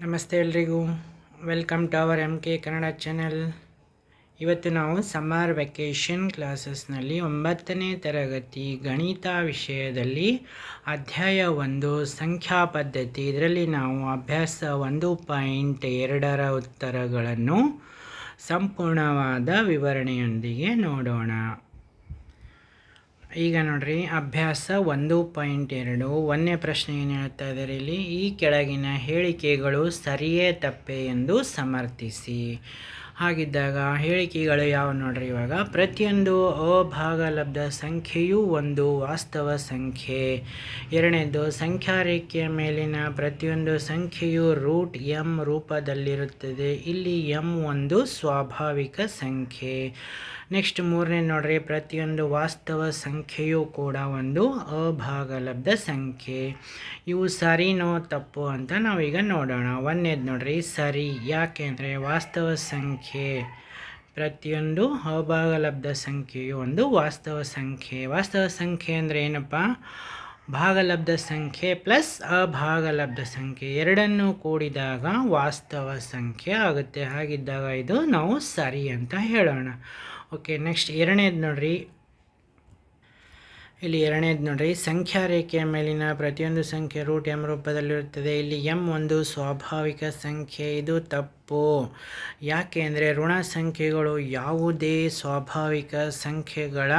ನಮಸ್ತೆ ಎಲ್ರಿಗೂ. Welcome to our M K Kannada channel ಇವತ್ತು ನಾವು ಸಮ್ಮರ್ ವೆಕೇಷನ್ ಕ್ಲಾಸಸ್ನಲ್ಲಿ ಒಂಬತ್ತನೇ ತರಗತಿ ಗಣಿತ ವಿಷಯದಲ್ಲಿ ಅಧ್ಯಾಯ ಒಂದು ಸಂಖ್ಯಾ ಪದ್ಧತಿ. ಇದರಲ್ಲಿ ನಾವು ಅಭ್ಯಾಸ ಒಂದು ಪಾಯಿಂಟ್ ಎರಡರ ಉತ್ತರಗಳನ್ನು ಸಂಪೂರ್ಣವಾದ ವಿವರಣೆಯೊಂದಿಗೆ ನೋಡೋಣ. ಈಗ ನೋಡ್ರಿ, ಅಭ್ಯಾಸ ಒಂದು ಪಾಯಿಂಟ್ ಎರಡು. ಒಂದನೇ ಪ್ರಶ್ನೆ ಏನು ಹೇಳ್ತಾ ಇದ್ದಾರೆ ಇಲ್ಲಿ? ಈ ಕೆಳಗಿನ ಹೇಳಿಕೆಗಳು ಸರಿಯೇ ತಪ್ಪೆ ಎಂದು ಸಮರ್ಥಿಸಿ. ಹಾಗಿದ್ದಾಗ ಹೇಳಿಕೆಗಳು ಯಾವ ನೋಡ್ರಿ ಇವಾಗ? ಪ್ರತಿಯೊಂದು ಅಭಾಗಲಬ್ಧ ಸಂಖ್ಯೆಯೂ ಒಂದು ವಾಸ್ತವ ಸಂಖ್ಯೆ. ಎರಡನೇದು ಸಂಖ್ಯಾ ರೇಖೆಯ ಮೇಲಿನ ಪ್ರತಿಯೊಂದು ಸಂಖ್ಯೆಯು ರೂಟ್ ಎಂ ರೂಪದಲ್ಲಿರುತ್ತದೆ. ಇಲ್ಲಿ ಎಂ ಒಂದು ಸ್ವಾಭಾವಿಕ ಸಂಖ್ಯೆ. ನೆಕ್ಸ್ಟ್ ಮೂರನೇ ನೋಡ್ರಿ, ಪ್ರತಿಯೊಂದು ವಾಸ್ತವ ಸಂಖ್ಯೆಯೂ ಕೂಡ ಒಂದು ಅಭಾಗಲಬ್ಧ ಸಂಖ್ಯೆ. ಇವು ಸರಿನೋ ತಪ್ಪು ಅಂತ ನಾವೀಗ ನೋಡೋಣ. ಒಂದೇದು ನೋಡ್ರಿ, ಸರಿ, ಯಾಕೆ ಅಂದರೆ ವಾಸ್ತವ ಸಂಖ್ಯೆ. ಪ್ರತಿಯೊಂದು ಅಭಾಗಲಬ್ಧ ಸಂಖ್ಯೆಯು ಒಂದು ವಾಸ್ತವ ಸಂಖ್ಯೆ. ವಾಸ್ತವ ಸಂಖ್ಯೆ ಅಂದರೆ ಏನಪ್ಪ? ಭಾಗಲಬ್ಧ ಸಂಖ್ಯೆ ಪ್ಲಸ್ ಅಭಾಗಲಬ್ಧ ಸಂಖ್ಯೆ ಎರಡನ್ನು ಕೂಡಿದಾಗ ವಾಸ್ತವ ಸಂಖ್ಯೆ ಆಗುತ್ತೆ. ಹಾಗಿದ್ದಾಗ ಇದು ನಾವು ಸರಿ ಅಂತ ಹೇಳೋಣ. ಓಕೆ ನೆಕ್ಸ್ಟ್ ಎರಡನೇದು ನೋಡ್ರಿ. ಇಲ್ಲಿ ಎರಡನೇದು ನೋಡ್ರಿ. ಸಂಖ್ಯಾ ರೇಖೆಯ ಮೇಲಿನ ಪ್ರತಿಯೊಂದು ಸಂಖ್ಯೆ ರೂಟ್ ಎಂ ರೂಪದಲ್ಲಿರುತ್ತದೆ. ಇಲ್ಲಿ ಎಂ ಒಂದು ಸ್ವಾಭಾವಿಕ ಸಂಖ್ಯೆ, ಇದು ತಪ್ಪು. ಯಾಕೆ ಅಂದರೆ ಋಣ ಸಂಖ್ಯೆಗಳು ಯಾವುದೇ ಸ್ವಾಭಾವಿಕ ಸಂಖ್ಯೆಗಳ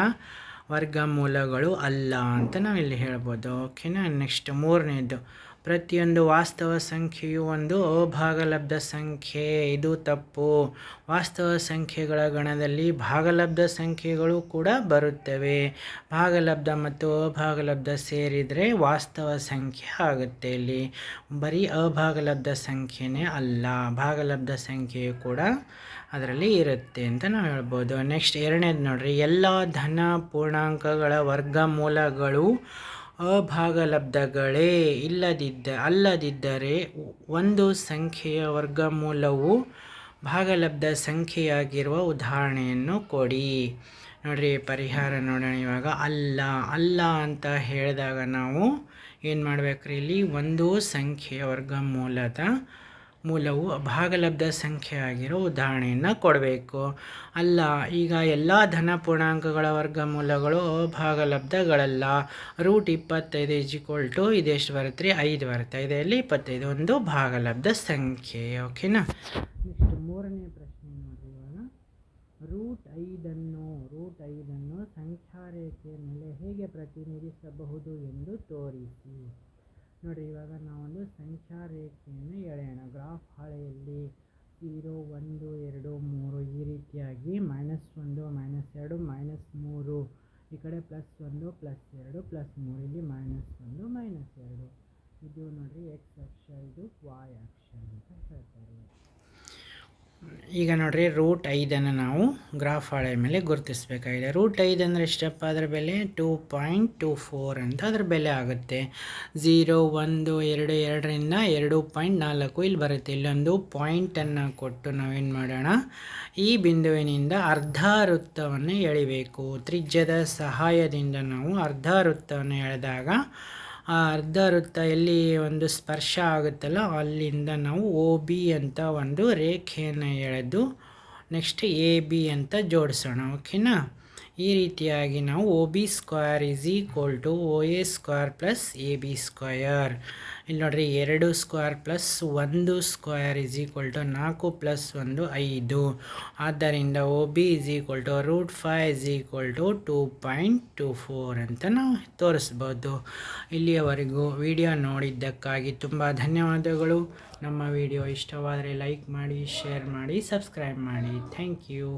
ವರ್ಗಮೂಲಗಳು ಅಲ್ಲ ಅಂತ ನಾವಿಲ್ಲಿ ಹೇಳ್ಬೋದು. ಓಕೆನಾ ನೆಕ್ಸ್ಟ್ ಮೂರನೇದು. ಪ್ರತಿಯೊಂದು ವಾಸ್ತವ ಸಂಖ್ಯೆಯು ಒಂದು ಭಾಗಲಬ್ಧ ಸಂಖ್ಯೆ. ಇದು ತಪ್ಪು. ವಾಸ್ತವ ಸಂಖ್ಯೆಗಳ ಗಣದಲ್ಲಿ ಭಾಗಲಬ್ಧ ಸಂಖ್ಯೆಗಳು ಕೂಡ ಬರುತ್ತವೆ. ಭಾಗಲಬ್ಧ ಮತ್ತು ಅಭಾಗಲಬ್ಧ ಸೇರಿದರೆ ವಾಸ್ತವ ಸಂಖ್ಯೆ ಆಗುತ್ತೆ ಇಲ್ಲಿ. ಬರೀ ಅಭಾಗಲಬ್ಧ ಸಂಖ್ಯೆನೇ ಅಲ್ಲ, ಭಾಗಲಬ್ಧ ಸಂಖ್ಯೆಯು ಕೂಡ ಅದರಲ್ಲಿ ಇರುತ್ತೆ ಅಂತ ನಾವು ಹೇಳ್ಬೋದು. ನೆಕ್ಸ್ಟ್ ಎರಡನೇದು ನೋಡ್ರಿ. ಎಲ್ಲ ಧನ ಪೂರ್ಣಾಂಕಗಳ ವರ್ಗಮೂಲಗಳು ಅಭಾಗಲಬ್ಧಗಳೇ ಇಲ್ಲದಿದ್ದ, ಅಲ್ಲದಿದ್ದರೆ ಒಂದು ಸಂಖ್ಯೆಯ ವರ್ಗಮೂಲವು ಭಾಗಲಬ್ಧ ಸಂಖ್ಯೆಯಾಗಿರುವ ಉದಾಹರಣೆಯನ್ನು ಕೊಡಿ. ನೋಡಿರಿ, ಪರಿಹಾರ ನೋಡೋಣ ಇವಾಗ. ಅಲ್ಲ ಅಲ್ಲ ಅಂತ ಹೇಳಿದಾಗ ನಾವು ಏನು ಮಾಡ್ಬೇಕ್ರಿ ಇಲ್ಲಿ? ಒಂದು ಸಂಖ್ಯೆಯ ವರ್ಗಮೂಲದ ಮೂಲವು ಭಾಗಲಬ್ಧ ಸಂಖ್ಯೆ ಆಗಿರೋ ಉದಾಹರಣೆಯನ್ನು ಕೊಡಬೇಕು. ಅಲ್ಲ, ಈಗ ಎಲ್ಲ ಧನ ಪೂರ್ಣಾಂಕಗಳ ವರ್ಗಮೂಲಗಳು ಭಾಗಲಬ್ಧಗಳಲ್ಲ ರೂಟ್ ಇಪ್ಪತ್ತೈದು ಈಕ್ವಲ್ ಟು ಇದೆಷ್ಟು ಬರುತ್ತೆ ರೀ? ಐದು ಬರುತ್ತೆ. ಐದರಲ್ಲಿ ಇಪ್ಪತ್ತೈದು ಒಂದು ಭಾಗಲಬ್ಧ ಸಂಖ್ಯೆ ಓಕೆನಾ ನೆಕ್ಸ್ಟ್ ಮೂರನೇ ಪ್ರಶ್ನೆ ನೋಡಿ ರೂಟ್ ಐದನ್ನು ರೂಟ್ ಐದನ್ನು ಸಂಖ್ಯಾ ರೇಖೆಯ ಮೇಲೆ ಹೇಗೆ ಪ್ರತಿನಿಧಿಸಬಹುದು ಎಂದು ತೋರಿಸಿ. ನೋಡಿ, ಇವಾಗ ನಾವೊಂದು ಸಂಖ್ಯಾ ರೇಖೆಯನ್ನು ಎಳೆಯೋಣ. ಗ್ರಾಫ್ ಹಾಳೆಯಲ್ಲಿ ಜೀರೋ ಒಂದು, ಎರಡು, ಮೂರು ಈ ರೀತಿಯಾಗಿ ಮೈನಸ್ ಒಂದು ಮೈನಸ್ ಎರಡು ಮೈನಸ್ ಮೂರು. ಈ ಕಡೆ ಪ್ಲಸ್ ಒಂದು ಪ್ಲಸ್ ಎರಡು ಪ್ಲಸ್ ಮೂರು. ಇಲ್ಲಿ ಮೈನಸ್ ಒಂದು ಮೈನಸ್ ಎರಡು. ಇದು ನೋಡಿರಿ ಎಕ್ಸ್ ಅಕ್ಷ, ಇದು ವಾಯ್ ಅಕ್ಷ. ಈಗ ನೋಡ್ರಿ ರೂಟ್ ಐದನ್ನು ನಾವು ಗ್ರಾಫ್ ಹಾಳೆ ಮೇಲೆ ಗುರುತಿಸಬೇಕಾಗಿದೆ. ರೂಟ್ ಐದು ಅಂದರೆ ಎಷ್ಟಪ್ಪ? ಅದರ ಬೆಲೆ ಟೂ ಪಾಯಿಂಟ್ ಟೂ ಫೋರ್ ಅಂತ ಅದರ ಬೆಲೆ ಆಗುತ್ತೆ. ಝೀರೋ ಒಂದು, ಎರಡು, ಎರಡರಿಂದ ಎರಡು ಪಾಯಿಂಟ್ ನಾಲ್ಕು ಇಲ್ಲಿ ಬರುತ್ತೆ. ಇಲ್ಲೊಂದು ಪಾಯಿಂಟನ್ನು ಕೊಟ್ಟು ನಾವೇನು ಮಾಡೋಣ? ಈ ಬಿಂದುವಿನಿಂದ ಅರ್ಧ ವೃತ್ತವನ್ನು ಎಳಿಬೇಕು. ತ್ರಿಜ್ಯದ ಸಹಾಯದಿಂದ ನಾವು ಅರ್ಧ ವೃತ್ತವನ್ನು ಎಳೆದಾಗ ಆ ಅರ್ಧ ವೃತ್ತ ಎಲ್ಲಿ ಒಂದು ಸ್ಪರ್ಶ ಆಗುತ್ತಲ್ಲ, ಅಲ್ಲಿಂದ ನಾವು ಓ, ಬಿ ಅಂತ ಒಂದು ರೇಖೆಯನ್ನು ಎಳೆದು ನೆಕ್ಸ್ಟ್ ಎ, ಬಿ ಅಂತ ಜೋಡಿಸೋಣ ಓಕೆನಾ ಈ ರೀತಿಯಾಗಿ ನಾವು O B square is equal to O A square plus A B square ಇಲ್ಲಿ ನೋಡಿರಿ ಎರಡು ಸ್ಕ್ವೇರ್ ಪ್ಲಸ್ ಒಂದು ಸ್ಕ್ವಯರ್ ಇಸ್ ಈಕ್ವಲ್ ಟು ನಾಲ್ಕು ಪ್ಲಸ್ ಒಂದು ಐದು. ಆದ್ದರಿಂದ O B is equal to root five is equal to two point two four ಅಂತ ನಾವು ತೋರಿಸ್ಬೋದು. ಇಲ್ಲಿಯವರೆಗೂ ವಿಡಿಯೋ ನೋಡಿದ್ದಕ್ಕಾಗಿ ತುಂಬ ಧನ್ಯವಾದಗಳು. ನಮ್ಮ ವಿಡಿಯೋ ಇಷ್ಟವಾದರೆ ಲೈಕ್ ಮಾಡಿ ಶೇರ್ ಮಾಡಿ ಸಬ್ಸ್ಕ್ರೈಬ್ ಮಾಡಿ. Thank you